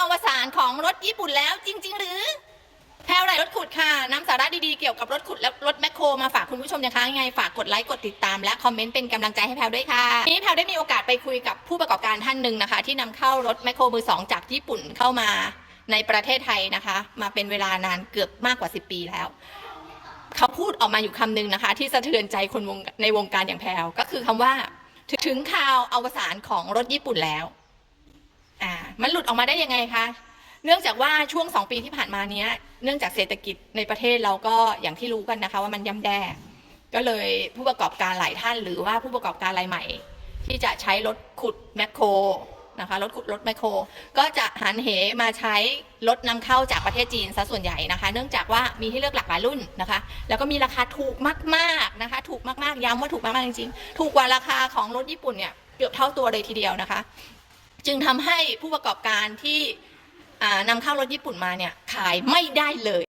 อวสานของรถญี่ปุ่นแล้วจริง ๆ หรือแพลวไรรถขุดค่ะนำสาระดีๆเกี่ยวกับรถขุดและรถแมคโครมาฝากคุณผู้ชมนะคะยังไงฝากกดไลค์กดติดตามและคอมเมนต์เป็นกำลังใจให้แพลวด้วยค่ะวันนี้แพลวได้มีโอกาสไปคุยกับผู้ประกอบการท่านหนึ่งนะคะ ที่นำเข้ารถแมคโครมือสองจากญี่ปุ่นเข้ามาในประเทศไทยนะคะ มาเป็นเวลานานเกือบมากกว่า 10 ปีแล้ว เขาพูดออกมาอยู่คำหนึงนะคะ ที่สะเทือนใจคนวงในวงการอย่างแพลวก็คือคำว่าถึงข่าวอวสานของรถญี่ปุ่นแล้ว มันหลุดออกมาได้ยังไงคะ เนื่องจากว่าช่วงสองปีที่ผ่านมาเนี้ย เนื่องจากเศรษฐกิจในประเทศเราก็อย่างที่รู้กันนะคะ ว่ามันย่ำแย่ ก็เลยผู้ประกอบการหลายท่านหรือว่าผู้ประกอบการรายใหม่ ที่จะใช้รถขุดแมคโครนะคะรถขุดรถแมคโคร ก็จะหันเหมาใช้รถนำเข้าจากประเทศจีนซะส่วนใหญ่นะคะ เนื่องจากว่ามีให้เลือกหลากหลายรุ่นนะคะ แล้วก็มีราคาถูกมากๆนะคะ ถูกมากๆย้ำว่าถูกมากๆจริงๆ ถูกกว่าราคาของรถญี่ปุ่นเนี่ยเกือบเท่าตัวเลยทีเดียวนะคะ จึงทำให้ผู้ประกอบการที่อ่านำเข้ารถญี่ปุ่นมาเนี่ยขายไม่ได้เลย